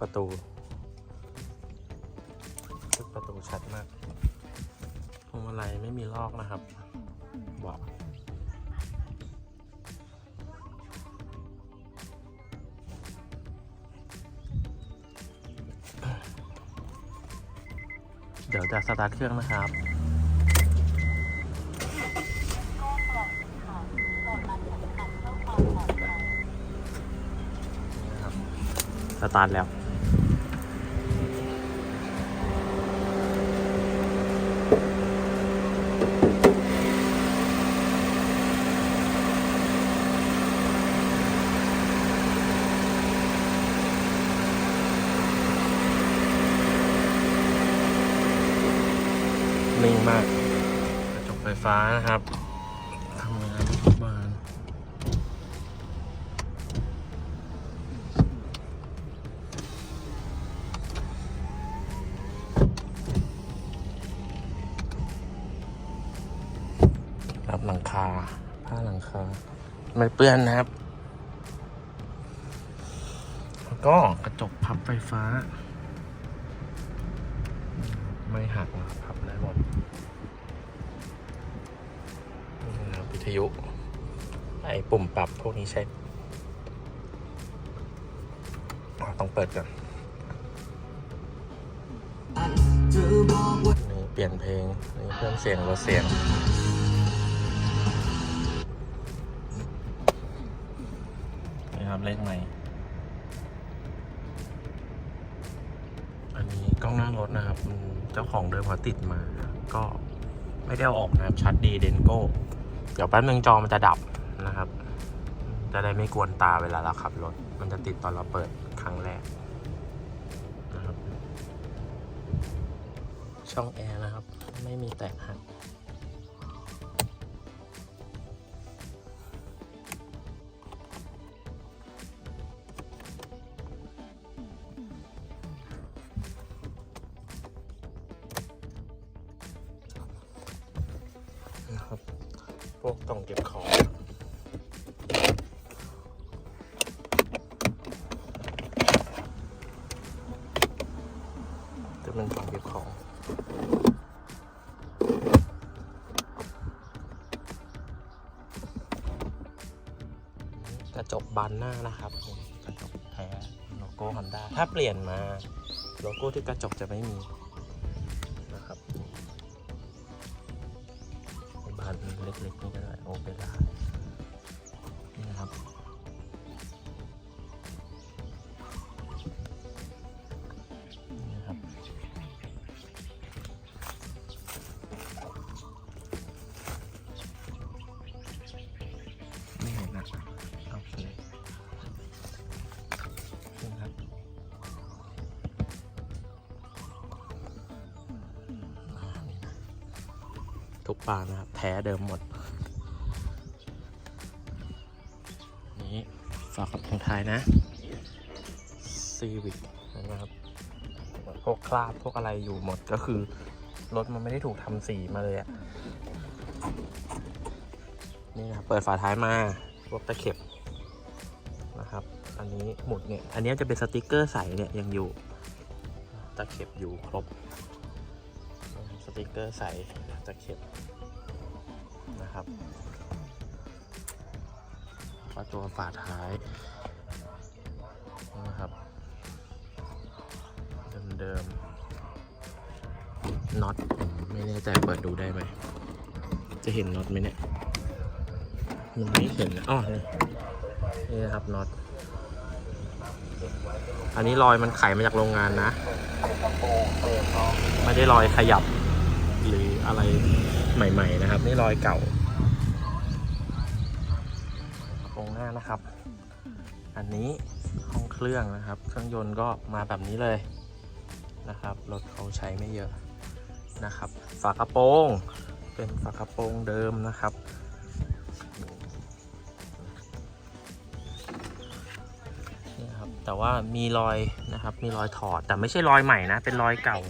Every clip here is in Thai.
ประตูทึบประตูชัดมากพวงมาลัยไม่มีลอกนะครับเบอกเดี๋ยวจะสตาร์ทเครื่องนะครับ นี่นะครับ สตาร์ทแล้ว นิ่งมากกระจกไฟฟ้านะครับ ครับหลังคา ผ้าหลังคา ไม่เปื้อนนะครับ แล้วก็กระจกพับไฟฟ้า ไม่หักนะครับพับได้หมดนี่นะครับวิทยุ ไอ้ปุ่มปรับพวกนี้ใช้อ๋อต้องเปิดก่อนนี่เปลี่ยนเพลง นี่เพิ่มเสียงลดเสียง นี่ครับเลขใหม่อันนี้กล้องหน้ารถนะครับเจ้าของเดิมเขาติดมา ก็ไม่ได้เอาออกนะครับ ชัดดีเดนโก้ เดี๋ยวแป๊บนึงจอมันจะดับนะครับ จะได้ไม่กวนตาเวลาเราขับรถ มันจะติดตอนเราเปิดครั้งแรกนะครับ ช่องแอร์นะครับ ไม่มีแตกหัก บานหน้านะครับผมกระจกแท้โลโก้ฮอนด้าถ้าเปลี่ยนมาโลโก้ที่กระจกจะไม่มีนะครับบานเล็กๆนี่ก็ได้โอเปร่านี่นะครับ ทุกปานะครับ แท้เดิมหมด นี้ฝากกับทางไทายนะซีวิกนะครับพวกคราบพวกอะไรอยู่หมดก็คือ รถมันไม่ได้ถูกทำสีมาเลยอะนี่นะเปิดฝาท้ายมาพวกตะเข็บนะครับ อันนี้หมุดเนี่ย อันนี้จะเป็นสติกเกอร์ใสเนี่ยยังอยู่ ตะเข็บอยู่ครบ ติกเกอร์ใสตะเข็บนะครับก็ตัวฝาท้ายนะครับเดิมๆน็อตไม่แน่ใจเปิดดูได้ไหม จะเห็นน็อตไหมเนี่ยมันไม่เห็นนะอ๋อนี่นี่นะครับน็อตอันนี้รอยมันไขมาจากโรงงานนะ ไม่ได้รอยขยับ หรืออะไรใหม่ ๆ นะครับ นี่รอยเก่าโครงหน้านะครับ อันนี้ห้องเครื่องนะครับ เครื่องยนต์ก็มาแบบนี้เลยนะครับรถเขาใช้ไม่เยอะนะครับ ฝากระโปรงเป็นฝากระโปรงเดิมนะครับนี่ครับ แต่ว่ามีรอยนะครับ มีรอยถอดแต่ไม่ใช่รอยใหม่นะ เป็นรอยเก่า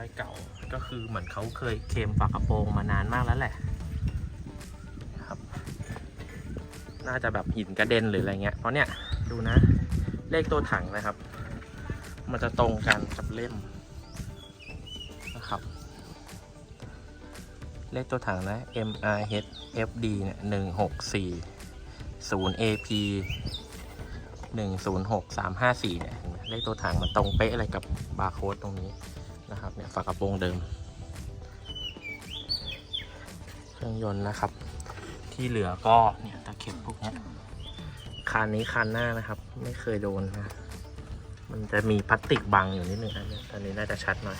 อยเก่าก็คือเหมือนเขาเคยเคลมฝากระโปรงมานานมากแล้วแหละครับ น่าจะแบบหินกระเด็นหรืออะไรเงี้ยเพราะเนี่ยดูนะ เลขตัวถังนะครับ มันจะตรงกันกับเล่มนะครับ เลขตัวถังนะ M R H F D เนี่ยหนึ่งหกสี่ศูนย์ A P หนึ่งศูนย์หกสามห้าสี่เนี่ยเห็นไหมเลขตัวถังมันตรงเป๊ะอะไรกับบาร์โค้ดตรงนี้ นะครับเนี่ยฝากระโปรงเดิม เครื่องยนต์นะครับ ที่เหลือก็เนี่ยตะเข็บพวกนี้คันนี้คันหน้านะครับ ไม่เคยโดนนะมันจะมีพลาสติกบังอยู่นิดนึงอันนี้อันนี้น่าจะชัดหน่อย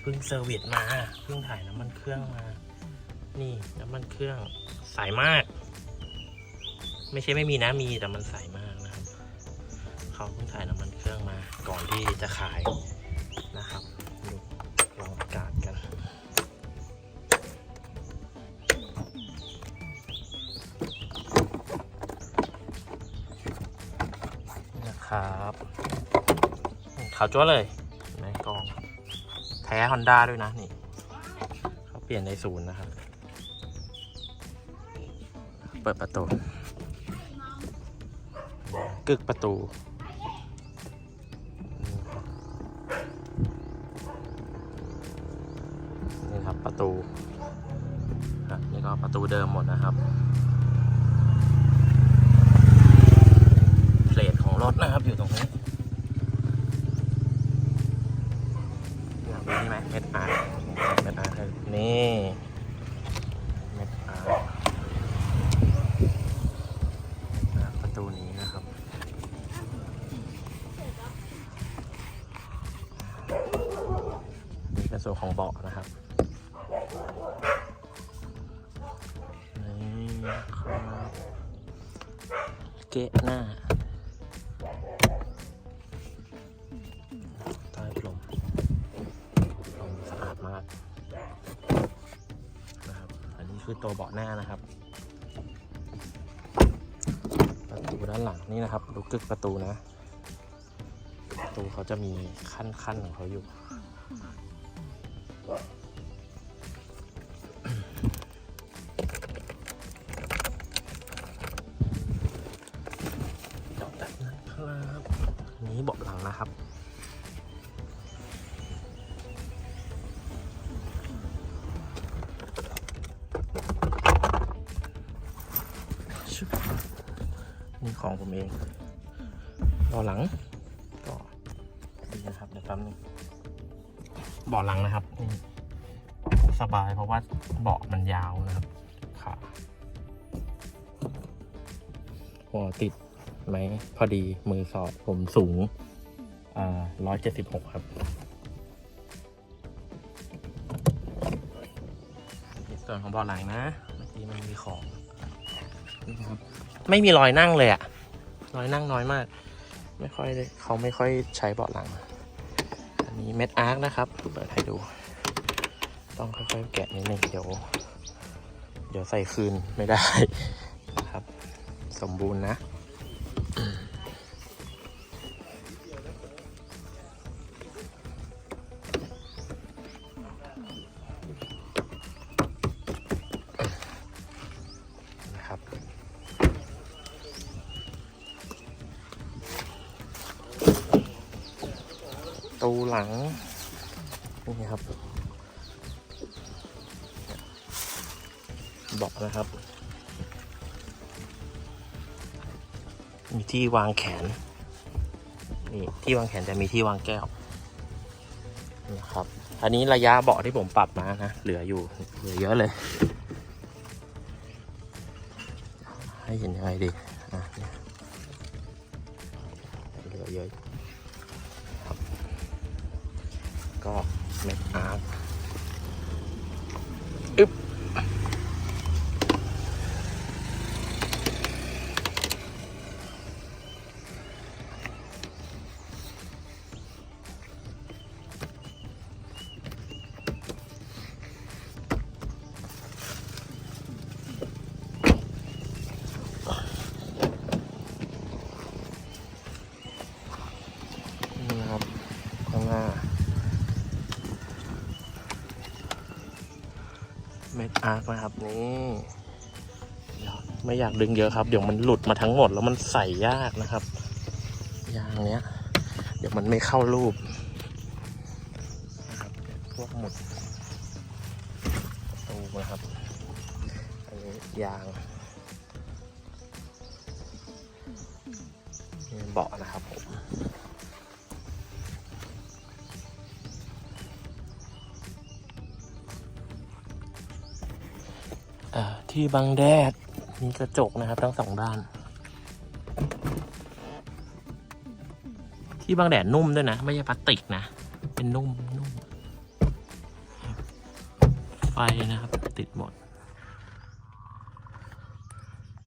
เพิ่งเซอร์วิสมา เพิ่งถ่ายน้ำมันเครื่องมา นี่น้ำมันเครื่องใสมาก ไม่ใช่ไม่มีนะมีแต่มันใสมากนะครับ เขาเพิ่งถ่ายน้ำมันเครื่องมา ก่อนที่จะขายนะครับดูลองอากาศกันนะครับขาวจั๊วเลย ท้ฮอนด้าด้วยนะนี่เขาเปลี่ยนในศูนย์นะครับ เปิดประตู กึกประตูนี่ครับประตูครับนี่ก็ประตูเดิมหมดนะครับเพลทของรถนะครับอยู่ตรงนี้อยาก ดูนี่ไหมเม็ดอาร์เม็ดอาร์นี่เม็ดอาร์ประตูนี้นะครับนี่เป็นส่วนของเบาะนะครับนี่ครับเกะหน้า คือตัวเบาะหน้านะครับ ประตูด้านหลังนี่นะครับ ดูกึกประตูนะ ประตูเขาจะมีขั้นขั้นๆของเขาอยู่แบบนั้นครับ นี้เบาะหลังนะครับ เองบาะหลังก็ดีนะครับเดี๋ยวแป๊บนึงเบาะหลังนะครับนี่สบายเพราะว่าเบาะมันยาวนะครับขาหัวติดไหมพอดีมือสอดผมสูงร้อยเจ็ดสิบหกครับส่วนของเบาะหลังนะ เมื่อกี้มันมีของนะครับไม่มีรอยนั่งเลยอะ น้อยนั่งน้อยมาก ไม่ค่อยเขาไม่ค่อยใช้เบาะหลัง อันนี้เม็ดอาร์คนะครับ เปิดให้ดู ต้องค่อยๆแกะนิดนึงเดี๋ยว เดี๋ยวใส่คืนไม่ได้นะครับ สมบูรณ์นะ ตูหลัง นี่ครับเบาะนะครับ มีที่วางแขน นี่ที่วางแขนจะมีที่วางแก้วนะครับ อันนี้ระยะเบาะที่ผมปรับมานะ เหลืออยู่ เหลือเยอะเลย ให้เห็นยังไงดี อะเนี่ยเหลือเยอะ ก็เม็ดอาร์ตอึ๊บาร์คนะครับนี่ไม่อยากดึงเยอะครับ เดี๋ยวมันหลุดมาทั้งหมดแล้วมันใส่ยากนะครับ ยางเนี้ย เดี๋ยวมันไม่เข้ารูปนะครับพวกหมุดตูนะครับอันนี้ยางนี่เบาะนะครับผม ที่บังแดด มีกระจกนะครับ ทั้งสองด้าน ที่บังแดดนุ่มด้วยนะ ไม่ใช่พลาสติกนะ เป็นนุ่มนุ่มไฟนะครับ ติดหมด